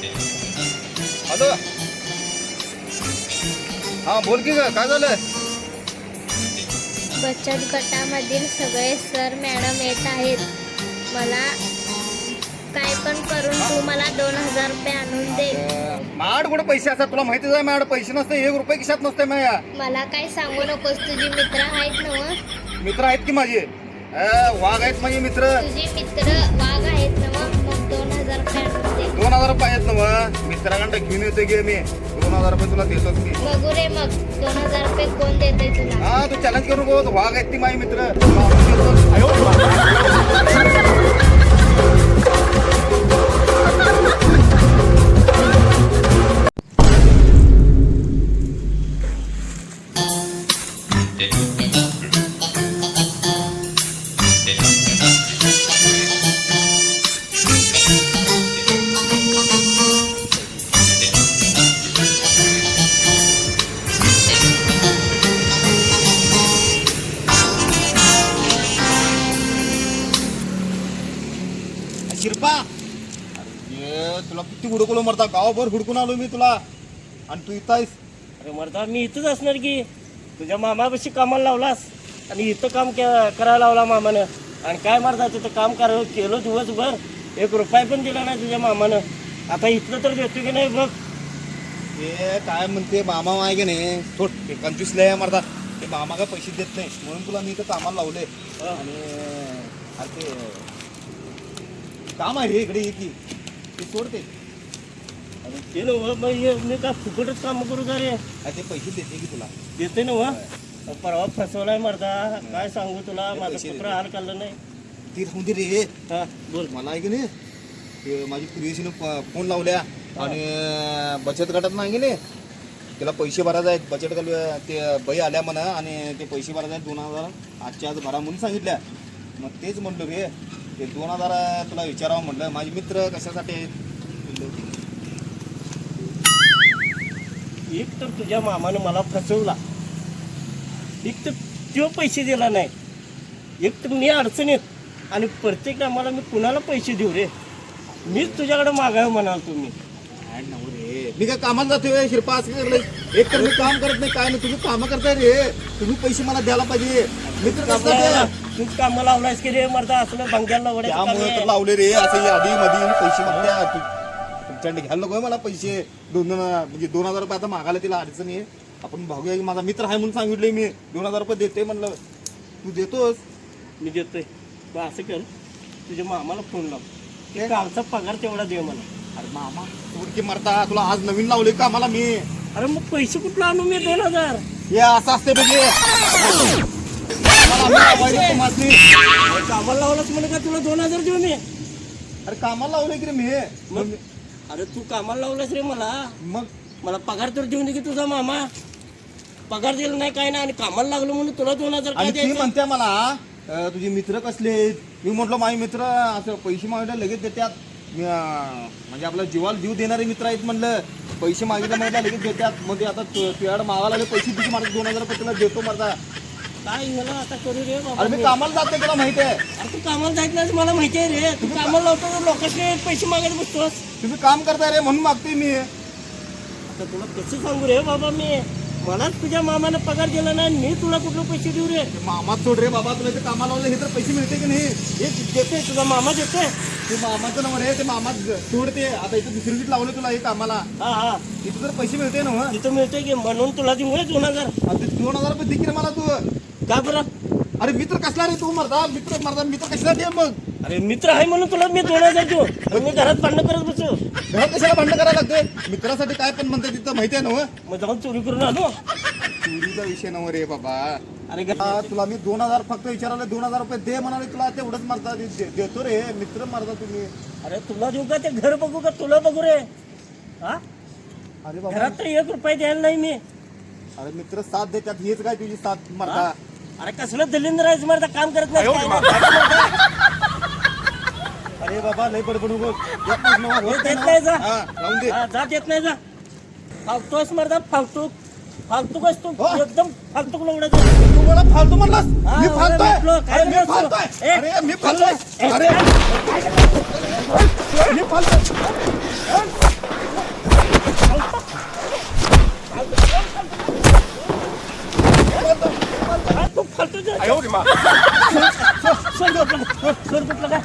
Hello हा बोल की ग काय झालं बचत गटामधील सगळे सर मॅडम येत आहेत. मला काय पण करून तू मला दोन हजार रुपये आणून दे. माड कुठे पैसे असतात? तुला माहितीच आहे माझ्याकडे पैसे नसते एक रुपये खिशात नसते माझ्या मला काय सांगू नकोस तुझी मित्र आहेत ना मित्र आहेत की माझे? अं, वाघ आहेत माझे मित्र. तुझे मित्र वाघ आहेत ना हजार रुपये दोन हजार रुपये आहेत ना मग मित्रांकडे घेऊन येतो गे मी? दोन हजार रुपये तुला देतोच मी. बघू रे मग. दोन हजार रुपये कोण देते तुला? हा तू चॅलेंज करू नको वाघ आहेत ती माझे मित्र. मरता गावभर हुडकून आलो मी तुला. आणि तू इथं आहेस. अरे मर्दा मी इथंच असणार की? तुझ्या मामापाशी कामाला लावलास. आणि इथं काम के- करायला लावला मामानं. आणि काय मर्दा तिथं काम कर केलं दिवसभर. एक रुपया पण दिला नाही तुझ्या मामानं. आता इथलं तर देतो की नाही बघ. ते काय म्हणते मामा आहे की नाही? थोड ते कंजूस लय आहे मरता ते मामा काय पैसे देत नाही. म्हणून तुला मी इथं कामाला लावले. आणि अरे ते काम आहे रे इकडे ये की. ते सोडते ते नव्ह मग हे मी काय फुकटच काम करू का रे? अरे ते पैसे देते की तुला? देते नव्ह? परवा फसवलाय मर्दा. काय सांगू तुला? माझं पैसे कुत्र देते. हाल काढलं नाही. ती राहून दे रे. हा बोल. मला आहे की नाही ते माझी प्रियसीनं फ- फोन लावल्या आणि बचत गटात नाही की नाही त्याला पैसे भरायचे आहेत. बचत गट ते बाई आल्या म्हणा आणि ते पैसे भरायचे आहेत दोन हजार. आजच्या आज भरा म्हणून सांगितल्या. मग तेच म्हणलो रे ते दोन हजार तुला विचारावं म्हणलं. माझे मित्र कशासाठी आहेत? म्हणलं, एक तर तुझ्या मामानं मला फसवला. एक तर तो पैसे दिला नाही. एक तर मी अडचणीत. आणि प्रत्येक टायमाला मी कुणाला पैसे देऊ रे? मीच तुझ्याकडे मागावं म्हणाल तुम्ही. काय रे मी काय कामाला जातोय शिरपा असं काय करलंय? एक तर मी काम करत नाही काय नाही. तुम्ही कामं करताय रे. तुम्ही पैसे मला द्यायला पाहिजे. मित्र कसला ते? तूच कामं लावलायस की रे? मरता असलं बंग्याला त्यामुळे तर लावले रे. असं आधी मध्ये पैसे मागत्या. तुमच्याकडे घ्यायला नको मला पैसे. दोन दोन म्हणजे दोन हजार रुपये आता मागायला तिला अडचण आहे. आपण भाऊया की माझा मित्र आहे म्हणून सांगितले मी. दोन हजार रुपये देते म्हणलं. तू देतोस? मी देतोय. तू असं कर. तुझ्या मामाला फोन लाव. ते कालचा पगार तेवढा दे मला. अरे मामा की मरता. तुला आज नवीन लावले का मला मी? अरे मग पैसे कुठला आणू मी दोन हजार? हे असं असते म्हणजे मला आम्ही लावायचे तुम्हासनी. अरे कामाला लावलाच म्हणे का तुला दोन हजार देऊ मी? अरे कामाला लावले की रे मी. मग? अरे तू कामाला लावलास रे मला. मग? मला पगार तर देऊन दे की तुझा मामा. पगार दिला नाही काय नाही आणि कामाला लागलो म्हणून तुला दोन हजार काय आणि ती द्यायचं? म्हणते मला अं, तुझे मित्र कसले आहेत? मी म्हटलं माझे मित्र असं पैसे मागितले लगेच देतात. मी, अं, म्हणजे आपला जीवाला जीव देणारे मित्र आहेत म्हणलं पैसे मागितले मागितले लगेच देतात. मग ते आता तु- तुझ्याकडे मागायला लागले पैसे तिथे मला दोन हजार रुपये तुला देतो माझा काय आता करू रे बाबा अरे मी कामाला जाते तुला माहिती आहे. अरे तू कामाला जायचं नाही मला माहिती आहे रे. तू कामाला लावतो तर लोकांकडे पैसे मागायला बसतोस. तुम्ही काम करताय रे म्हणून मागते मी. आता तुला कसं सांगू रे बाबा मी? मलाच तुझ्या मामानं पगार दिला नाही मी तुला कुठलं पैसे देऊ रे? ते मामाच सोड रे बाबा तुला इथे कामाला लावले हे तर पैसे मिळते की नाही? हे देते तुझा मामा देते. ते मामाचं नाव रे ते मामा सोडते आता इथे दुसरी सीट लावले तुला हे कामाला. हा हा. इथे तर पैसे मिळते ना मग. तिथं मिळते की? म्हणून तुला देऊ रे दोन हजार. आणि ते दोन हजार रुपये दे की रे मला तू. का बरं? अरे मित्र कसला रे तू मरदा? मित्र मरदा मित्र कशाला दे मग? अरे मित्र आहे म्हणून तुला मी दोन हजार देऊ. मग मी घरात भांडण करत बसू. घरात कशाला भांडण करायला लागते मित्रासाठी काय पण म्हणते तिथं माहिती आहे ना हो? मग जाऊन चोरी करून आलो. चोरीचा विषय नव रे बाबा. अरे तुला मी दोन हजार फक्त विचारले दोन हजार रुपये दे म्हणाले तुला तेवढंच मारता दे- दे- देतो रे. मित्र मारता तुम्ही. अरे तुला देऊ का ते घर बघू का? तुला बघू रे. हा? अरे बाबा. घरात तर एक रुपये द्यायला नाही मी. अरे मित्र साथ देतात. हेच काय तुझी साथ मारता? अरे कसलं दलिंद्र आहेस काम करत नाही काय? नाही. अरे बाबा लय बडबड उगो देत नाही जा हा, राहून दे हा, जा देत नाही जा फालतोस मर्दा फालतू फालतूकच तू हो. एकदम फालतूक लोवड्याचं तू मला फालतू म्हणलास हा, मी फालतोय म्हटलं, काय अरे मी म्हणलास तू? फालतोय ए, अरे मी फालतोय ए, अरे मी फालतोय फालतू फालतू सर कुठलं काय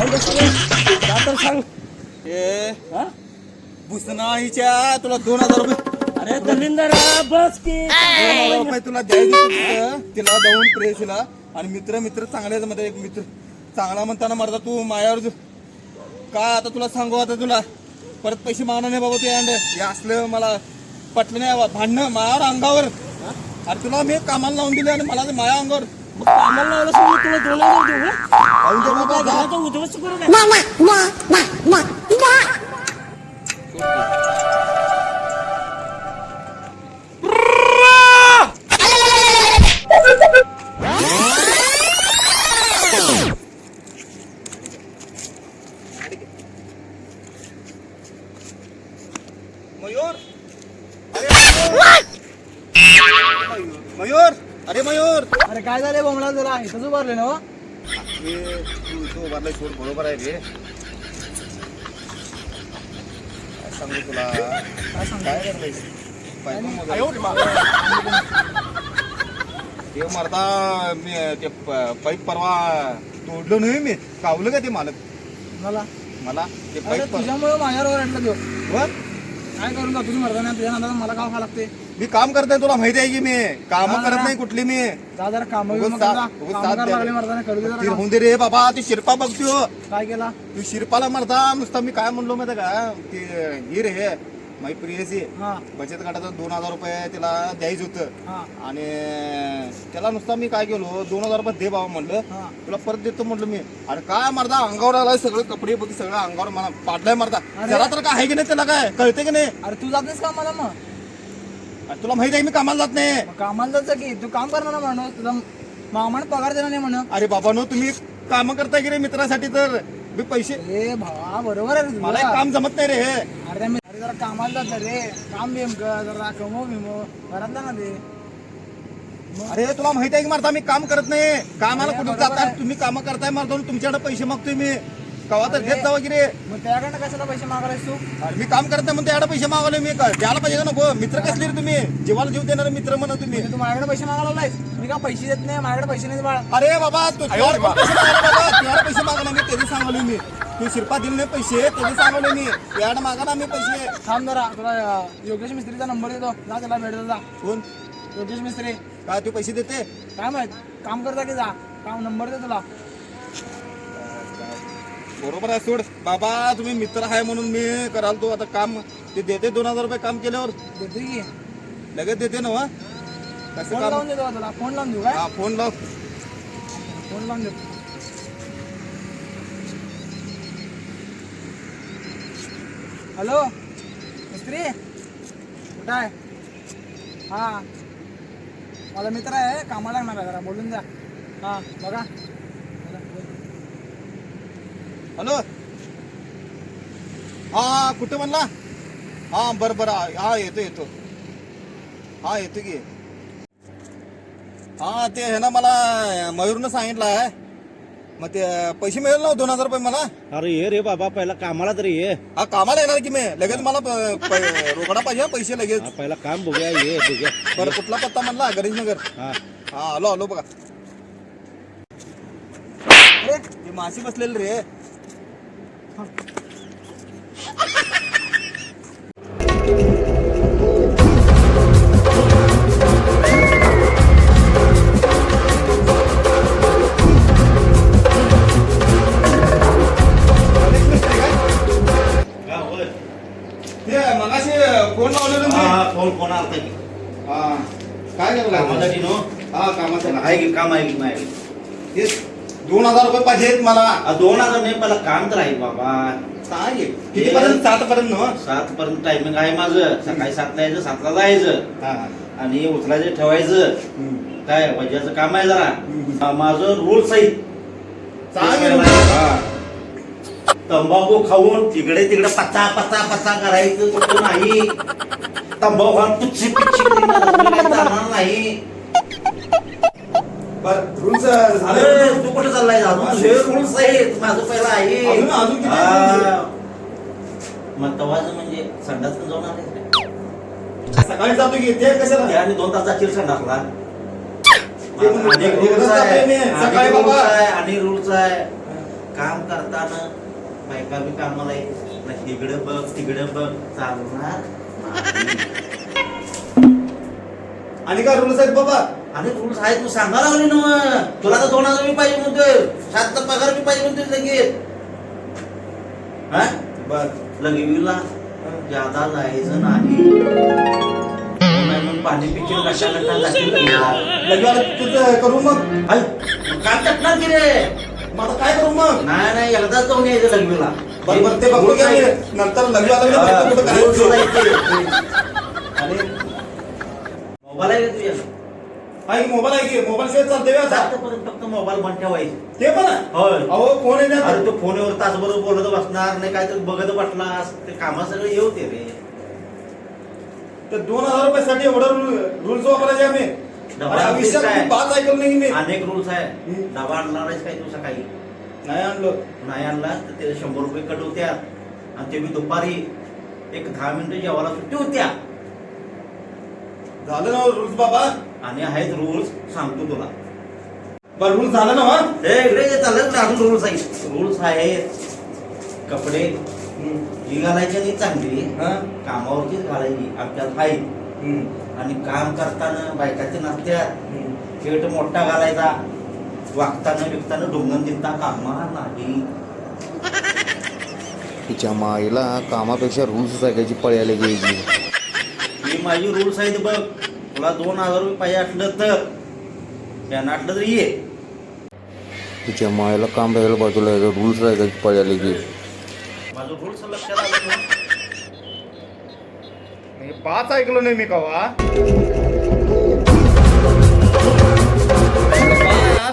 तर सांग ए हा? तुला दोन हजार रुपये अरे दलिंदर बस की दोन हजार रुपये तुला द्यायचे तिथं. तिला जाऊन प्रेसला आणि मित्र मित्र चांगल्याच मध्ये म्हणजे म्हणजे एक मित्र चांगला म्हणताना मरता तू मायावर जो- काय आता तुला सांगू आता तुला परत पैसे मागणार नाही बाबा तू अंड हे असलं मला पटलं नाही बाबा. भांडणं मायावर अंगावर अरे तुला मी कामाला लावून दिले आणि मला ते माया अंगावर मग कामाला लावलं असं मी तुला दोन हजार देऊ का? लावून दे मग बाबा, काय जा. घराचं उद्ध्वस्त करू नये. मयूर अरे मयूर! मयूर अरे मयूर. अरे काय झालंय बोमला तुला इथंच उभारले ना हो? तू तू उभारलाय सोड बरोबर आहे रे. काय सांगू तुला? काय करलायस? मोजायला. ते मरता मी ते प- पाईप परवा तोडलो नाही मी. कावलं का ते मालक? मला? मला? ते अरे पाईप तुझ्यामुळे माझ्यावर ओरडला देऊ वर? काय करून का तुझी मर्दा नाही तुझ्या नंतर मला गाव खा लागते? मी काम करतोय तुला माहिती आहे की मी? काम करत. नाही कुठली मी. जा जरा काम उगाच साथ- उगाच साथ द्यायला. लागले मर्दाने कळू दे जरा ती काम. राहून दे रे बाबा ती शिरपा बघतो काय केला? तू शिरपाला मरता नुसता मी काय म्हणलो माहिती का? ते ही रे माझी प्रियसी हा. बचत गटाचं दोन हजार रुपये तिला द्यायचं होतं. हा. आणि त्याला नुसता मी काय केलो दोन हजार रुपये दे बाबा म्हणलं. हा. तुला परत देतो म्हटलं मी. अरे काय मरदा अंगावर आलाय सगळं कपडे बघ सगळं अंगावर मला पाडलाय मरदा. अरे. त्याला तर काय आहे की नाही त्याला काय? कळते की नाही? अरे तू जात नाहीस कामाला मग. अरे तुला माहिती आहे मी कामाला जात नाही. मग कामाला जायचं की? तू काम करणार ना माणूस तुला मामाने पगार देणार नाही म्हण अरे बाबा नो तुम्ही काम करताय की रे मित्रासाठी तर? मी पैसे. ए भावा बरोबर आहे रे तुझं. मला एक काम जमत नाही रे. हे अरे त्या मी- अरे जरा कामाला जात रे. काम बिम कर जरा कमव बिमो घरात जा ना ते. अरे तुला माहिती आहे की मारता? मी काम करत नाही. कामाला कुठे आहे. तुम्ही काम करताय मारता तुमच्याकडे पैसे मागतोय मी. कवा तर देत जावं की रे? मग त्याकडनं कशाला पैसे मागायला तू? अरे मी काम करत नाही म्हणून त्याकडे पैसे मागवले मी. काय द्यायला पाहिजे का नको? मित्र कसले रे तुम्ही? जीवाला जीव देणारे मित्र म्हणा तुम्ही. म्हणजे तू माझ्याकडे पैसे मागायला मी का पैसे देत नाही? माझ्याकडे पैसे नाही बाळ. अरे बाबा तू तुझ्यावर पण पैसे मागायला बाबा. तुझ्यावर पैसे मागवले मी त्याचे सांगवले मी. तू शिरपा दिले नाही पैसे त्याचे सांगवले मी. याकडे मागा ना मी पैसे. थांब जरा तुला अं, योगेश मिस्त्रीचा नंबर देतो. जा त्याला भेटतो जा. कोण? योगेश मिस्त्री. काय तू पैसे देते? काय माहीत? काम करता की जा. काम नंबर दे तुला. बरोबर आहे सोड. बाबा तुम्ही मित्र आहे म्हणून मी कराल तो आता काम. ते देते दोन हजार रुपये काम केल्यावर. देते की. लगेच देते ना वा? कसं फोन काम? लावून देतो फोन लावून देऊ काय? हा फोन लाव. फोन लावून देतो. हॅलो? मिस्त्री? कुठं आहे? हा. माझा मित्र आहे कामाला लागणार आहे जरा. बोलून द्या हा बघा. हॅलो. हा कुठं म्हणला? हा बरं बरं. हा येतो येतो हा येतो की. हा ते हे ना मला मयूरनं सांगितलं आहे. मग ते पैसे मिळेल ना दोन हजार रुपये मला? अरे ये रे बाबा पहिला कामाला तरी ये. हा कामाला येणार की मी? लगेच मला प- प- रोकडा पाहिजे हा पैसे लगेच. हा, पहिला काम बघूया ये बघूया. बरं कुठला पत्ता म्हणला? गणेशनगर. हा. हा आलो आलो बघा. अरे ते माशी बसलेले रे गणेश मिस्त्री काय? ते मगाशी फोन लावलेलं मी फोन कोण आलता की हा काय करायला कामासाठी नो हा कामाचं आहे की काम आहे की नाही हे दोन हजार रुपये पाहिजेत मला. दोन हजार नाही पहिला काम तर आहे बाबा. काय आहे? किती पर्यंत सात पर्यंत ना सात पर्यंत टायमिंग आहे माझं. सकाळी सातला यायचं सातला जायचं. हा. आणि उचलायचं ठेवायचं. हम्म. काय वजाचं काम आहे जरा. माझं चांगलं. हा. तंबाखू खाऊन तिकडे तिकडे पचा पचा पचा करायचं कुठं नाही. तंबाखू खाऊन पुच्ची करीन, जाणार नाही. अरे तू कुठे चाललाय? रूल्स आहेत. माझं पहिला आहे. अजून- अजून किती हा. मग तवाच म्हणजे संडास जाऊन आले सकाळी जातो की ते कशाला? त्याने दोन तास जाशील संडासला. ते अनेक rules आहे. मी, अनेक सकाळी rules बाबा. आहे आणि रूल्स आहे. काम करताना बायका बी कामाला ना तिकडे बघ तिकडे बघ. चालणार नाही. आणि काय रूल्स आहेत बाबा? आणि रूल्स आहेत तू सांगा लागली ना मग. तुला तर दोन हजार मी पाहिजे म्हणतोय. सातचा पगार मी पाहिजे म्हणतोय लगेच. हा? बर लगेवीला ज्यादा जायचं नाही. पाणी पिक्चर कशा कशा जातील लगेवीला. लगेच तुझं करू मग. काय टाकणार की रे? मग काय करू मग? नाही नाही एकदाच जाऊन यायचं लगेवीला बरं बरं ते आम्ही. नंतर लग्न आलं की हा, कुठं rules करायचं आहेत आणि मोबाईल आहे का तुझ्या? एक मोबाईल आहे की? मोबाईल शिवाय चालते आता? फक्त मोबाईल बंद ठेवायचे. ते पण आहे? होय. अहो फोन आहे ना अरे तू फोनवर तासभर बोलत बसणार नाही काहीतरी बघत बसलास? ते कामा सगळं येऊते रे. तर दोन हजार रुपयासाठी एवढं रूल्स वापरायचे आम्ही. डबा अरे आयुष्यात काय? मी पाच ऐकलं नाही मी. अनेक रूल्स आहे. हम्म. डबा आणणार आहेस काय तू सकाळी? नाही आणलो. नाही आणला तर ते शंभर रुपये कट होत्या. आणि ते मी दुपारी एक दहा मिनिटं जेवायला सुट्टी होत्या. झालं ना रूल्स बाबा? आणि आहेत रूल्स सांगतो तुला. बरं रूल्स झालं ना हा? हे इकडे जे ना अजून रूल्स आहेत. रूल्स आहेत. कपडे. हम्म. ही घालायची आणि चांगली. हा? कामावरचीच घालायची. आमच्यात आहे हम्म. आणि काम करताना बायकाचे नसत्यात हम्म. शेट मोठा घालायचा. वागताना विकताना डोंगण दिसता. कामा नाही. तिच्या माईला कामापेक्षा रूल्स जागायची पळायला गेली. ही माझी रूल्स आहेत बघ. तुला दोन हजार रुपये पाहिजे असलं तर. त्यांना असलं तर ये. तिच्या माईला काम राहायला बाजूला रूल्स पळायला गेली माझं रूल्स लक्षात आलं ना म्हणजे पाच ऐकलो नाही मी कवा.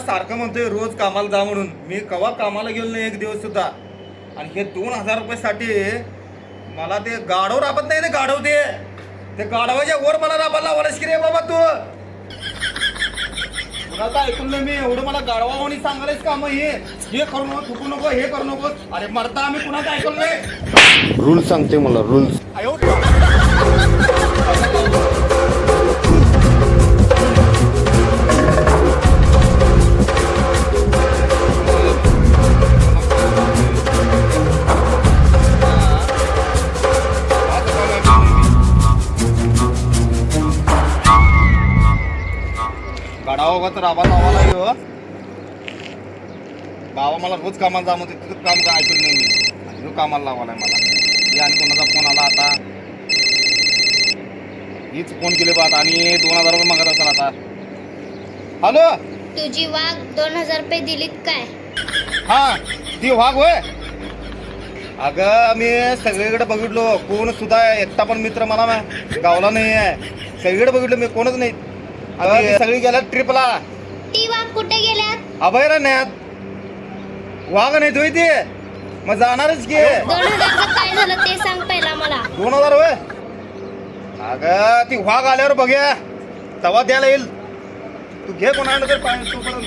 सारखं म्हणतोय रोज कामाला जा म्हणून. मी कवा कामाला गेलो नाही एक दिवस सुद्धा. आणि हे दोन हजार रुपयासाठी मला ते गाढव राबत नाही ना गाढव ते. ते गाढवाच्या वर मला राबायला लावायलाच की रे बाबा तू? कुणाचं ऐकून नाही मी एवढं मला गाढवा म्हणून सांगायलाच काम हे? हे करू नको थुकू नको हे करू नको. अरे मरता आम्ही कुणाचं ऐकलं नाही रूल्स सांगते मला रूल्स आयो मला रोज कामाला जा म्हणते तुझं काम काय ऐकून नाही मी. ह्यो कामाला लावालाय मला. हे आणि कोणाचा फोन आला आता? हीच फोन केले बा आता आणि दोन हजार रुपये मागत असेल आता. हॅलो? तुझी वाघ दोन हजार रुपये दिलीत काय? हा ती वाघ होय. अगं मी सगळीकडे बघितलो. कोण सुद्धा एकटा पण मित्र मला मा- गावला नाही आहे. सगळीकडे बघितलो मी कोणच नाही. अगं ती सगळी गेल्या ट्रिपला ती वाघ कुठे गेल्यात? अभयारण्यात. वाघ नाही तुही ते मग जाणारच की. दोन हजारचं काय झालं ते सांग पहिला मला. दोन हजार होय. अगं ती वाघ आल्यावर बघूया. तवा द्यायला येईल. तू घे कोणाला तर तू पण